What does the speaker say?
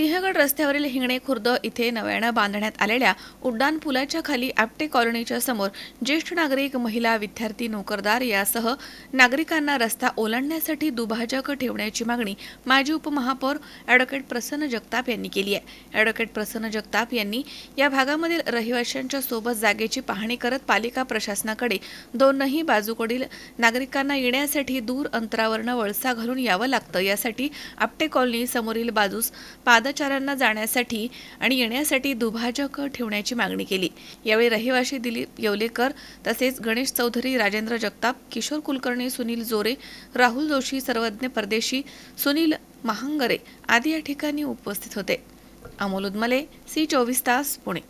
सिंहगड रस्त्यावरील हिंगणे खुर्द इथे नव्यानं बांधण्यात आलेल्या उड्डाण पुलाच्या खाली आपटे कॉलनीच्या समोर ज्येष्ठ नागरिक महिला विद्यार्थी नोकरदार यासह नागरिकांना रस्ता ओलांडण्यासाठी दुभाजक ठेवण्याची मागणी माजी उपमहापौर ॲडव्होकेट प्रसन्न जगताप यांनी केली आहे. ॲडव्होकेट प्रसन्न जगताप यांनी या भागामधील रहिवाशांच्या सोबत जागेची पाहणी करत पालिका प्रशासनाकडे दोनही बाजूकडील नागरिकांना येण्यासाठी दूर अंतरावरनं वळसा घालून यावं लागतं. यासाठी आपटे कॉलनी समोरील बाजूस पादचाऱ्यांना जाण्यासाठी आणि येण्यासाठी दुभाजक ठेवण्याची मागणी केली. यावेळी रहिवाशी दिलीप येवलेकर तसेच गणेश चौधरी राजेंद्र जगताप किशोर कुलकर्णी सुनील जोरे राहुल जोशी सर्वज्ञ परदेशी सुनील महांगरे आदी या ठिकाणी उपस्थित होते. अमोल उदमले सी चोवीस तास पुणे.